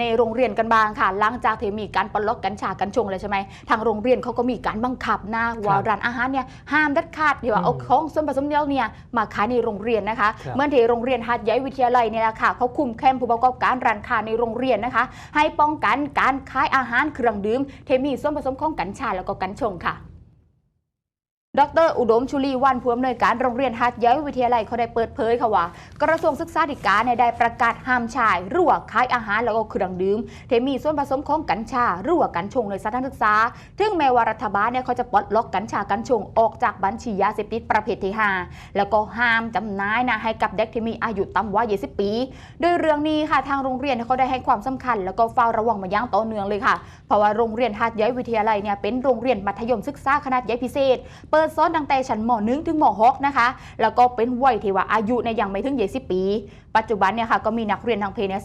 ในโรงเรียนกันบ้างค่ะ หลังจากที่มีการปลดล็อกกัญชากัญชงเลยใช่ไหมทางโรงเรียนเขาก็มีการบังคับนะว่าร้านอาหารเนี่ยห้ามเด็ดขาดที่ว่าอืมเอาของส่วนผสมเดียวเนี่ยมาขายในโรงเรียนนะคะครับเมื่อที่โรงเรียนหัดใหญ่วิทยาลัยเนี่ยแหละค่ะเขาคุมเข้มผู้ประกอบการร้านค้าในโรงเรียนนะคะ ให้ป้องกันการขายอาหารเครื่องดื่มที่มีส่วนผสมของกัญชาแล้วก็กัญชงค่ะ ดรอุดมชุลีวันผู้อำนวยการโรงเรียนฮัดย้ยวิทยาลัยเขาได้เปิดเผยค่ะว่า กระทรวงศึกษาธิการเนี่ยได้ประกาศห้ามชายรือว่าขายอาหารแล้วก็เครื่องดื่มที่มีส่วนผสมของกัญชารือว่ากัญชงในสถานศึกษาถึงแม้ว่ารัฐบาลเนี่ยเขาจะปลดล็อกกัญชากัญชงออกจากบัญชียาเสพติดประเภทที่5แล้วก็ห้ามจำหน่ายนะให้กับเด็กที่มีอายุต่ำกว่า 20 ปี โดยเรื่องนี้ค่ะทางโรงเรียนเขาได้ให้ความสำคัญ แล้วก็เฝ้าระวังมาอย่างต่อเนื่องเลยค่ะเพราะว่าโรงเรียนฮัดย้ยวิทยาลัยเนี่ยเป็นโรงเรียนมัธยมศึกษาขนาดใหญ่พิเศษเปิดสอนตั้งแต่ชั้นหมอนนึ่งถึงหม .6 นะคะ แล้วก็เป็นวัยที่ว่าอายุในยังไม่ถึงยี่สิบปี ปัจจุบันเนี่ยค่ะก็มีนักเรียนทางเพศเนี่ย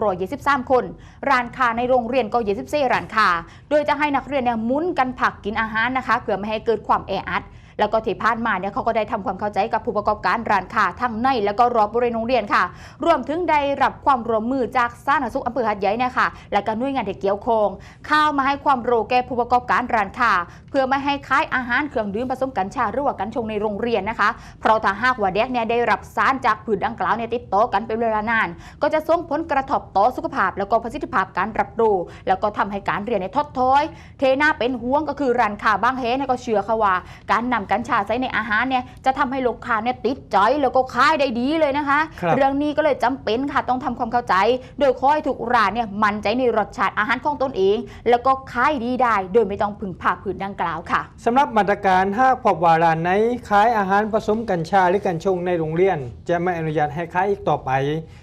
3,923คน ร้านค้าในโรงเรียนก็ยี่สิบสี่ร้านค้า โดยจะให้นักเรียนเนี่ยมุนกันผักกินอาหารนะคะเพื่อไม่ให้เกิดความแออัด แล้วก็ที่ผ่านมาเนี่ยเขาก็ได้ทำความเข้าใจกับผู้ประกอบการร้านค้าทั้งใน แล้วก็รอบบริเวณโรงเรียนค่ะ รวมถึงได้รับความร่วมมือจากสาธารณสุขอำเภอหัดใหญ่เนี่ยค่ะและก็หน่วยงานที่เกี่ยวข้องเข้ามาให้ความรู้แก่ผู้ประกอบการร้านค้าเพื่อไม่ให้ขายอาหารเครื่องดื่มผสมกัญชาหรือว่ากัญชงในโรงเรียนนะคะ เพราะถ้าหากว่าเด็กเนี่ยได้รับสารจากผืนดังกล่าวเนี่ยติดต่อกันเป็นเวลานาน ก็จะส่งผลกระทบต่อสุขภาพ แล้วก็ประสิทธิภาพการรับรู้แล้วก็ทำให้การเรียนในยทดถอยเทน่าเป็นห่วงก็คือร้านค้าบางแห่เนี่ยก็เชื่อค่ะว่าการนำกัญชาใส่ในอาหารเนี่ยจะทำให้ลูกค้าเนี่ยติดใจแล้วก็ขายได้ดีเลยนะคะครับเรื่องนี้ก็เลยจำเป็นค่ะต้องทำความเข้าใจ โดยขอให้ทุกร้านเนี่ยมั่นใจในรสชาติอาหารของตนเอง แล้วก็ขายดีได้ โดยไม่ต้องพึ่งพาผืนดังกล่าวค่ะสำหรับมาตรการหากพบว่าร้านไหนขายอาหารผสมกัญชาหรือกัญชงในโรงเรียน จะไม่อนุญาตให้ขายอีกต่อไป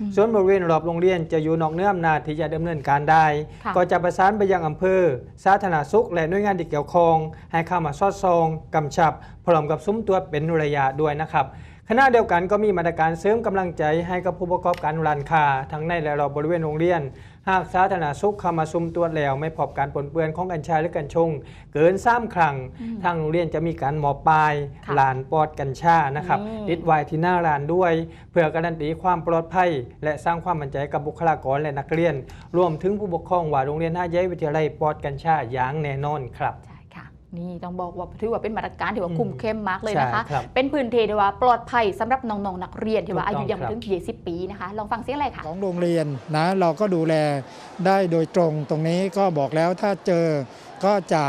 อืมส่วนบริเวณรอบโรงเรียนจะอยู่นอกเนื้ออำนาจที่จะดำเนินการได้ค่ะก็จะประสานไปยังอำเภอ สาธารณสุขและหน่วยงานที่เกี่ยวข้องให้เข้ามาสอดส่องกำชับพร้อมกับซุ้มตรวจเป็นระยะด้วยนะครับขณะเดียวกันก็มีมาตรการเสริมกำลังใจให้กับผู้ประกอบการร้านค้าทั้งในและรอบบริเวณโรงเรียน หากสาธารณสุขเข้ามาซุ่มตรวจแล้ว ไม่พบการปนเปื้อนของกัญชาหรือกัญชง เกินสามครั้งอืมทางโรงเรียนจะมีการหมอบปลายค่ะลานปลอดกัญชานะครับอืมติดไว้ที่หน้าร้านด้วย เพื่อการันตีความปลอดภัย และสร้างความมั่นใจกับบุคลากรและนักเรียน รวมถึงผู้ปกครองว่าโรงเรียนท่าเย้ยวิทยาลัยปลอดกัญชาอย่างแน่นอนครับใช่ค่ะ นี่ต้องบอกว่าถือว่าเป็นมาตรการที่ว่าคุมเข้มมากเลยนะคะ ใช่ครับ เป็นพื้นที่ที่ว่าปลอดภัยสำหรับน้องๆนักเรียนที่ว่าถูอากต้องยุยังไม่ครับถึง20ปีนะคะ ลองฟังเสียงอะไรค่ะ ของโรงเรียนนะเราก็ดูแลได้โดยตรงตรงนี้ก็บอกแล้วถ้าเจอก็จะ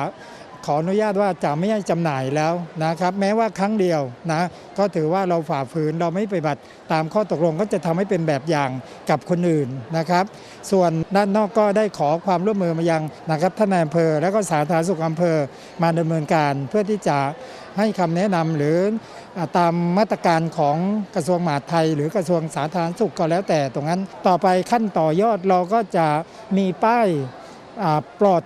ขออนุญาตว่าจะไม่ให้จำหน่ายแล้วนะครับ แม้ว่าครั้งเดียวนะก็ถือว่าเราฝ่าฝืนเราไม่ปฏิบัติตามข้อตกลงก็จะทำให้เป็นแบบอย่างกับคนอื่นนะครับ ส่วนด้านนอกก็ได้ขอความร่วมมือมายังนะครับท่านนายอำเภอ และก็สาธารณสุขอำเภอมาดำเนินการเพื่อที่จะให้คำแนะนำหรือตามมาตรการของกระทรวงมหาดไทย หรือกระทรวงสาธารณสุขก็แล้วแต่ตรงนั้น ต่อไปขั้นต่อยอดเราก็จะมีป้ายปลอด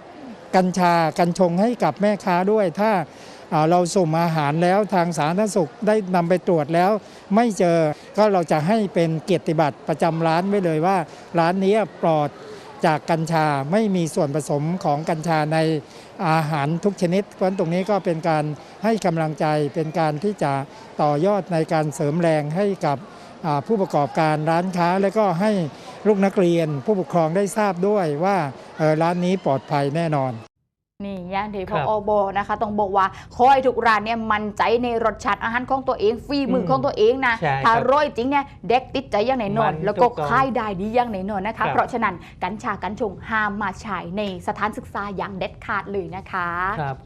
กัญชากัญชงให้กับแม่ค้าด้วย ถ้าเราส่งอาหารแล้วทางสาธารณสุขได้นำไปตรวจแล้ว ไม่เจอก็เราจะให้เป็นเกียรติบัตรประจำร้านไว้เลยว่า ร้านนี้ปลอดจากกัญชาไม่มีส่วนผสมของกัญชาในอาหารทุกชนิด เพราะตรงนี้ก็เป็นการให้กำลังใจเป็นการที่จะต่อยอดในการเสริมแรงให้กับ ผู้ประกอบการร้านค้า และก็ให้ลูกนักเรียน ผู้ปกครองได้ทราบด้วยว่าเอ่อร้านนี้ปลอดภัยแน่นอนนี่ย่างที่พครัอบอบนะคะต้องบอกว่าคอยทุกร้านเนี่ยมั่นใจในรสชาติอาหารของตัวเองฝีมืออมของตัวเองนะใช่ถ้าครับร่อยจริงเนี่ยเด็กติดใจอย่างแน่นอนมันแล้วก็ถูกต้องขายได้ดีอย่างแน่นอนนะครัคะบเพราะฉะนั้นกัญชากัญชงห้ามมาใช้ในสถานศึกษาอย่างเด็ดขาดเลยนะคะครับก็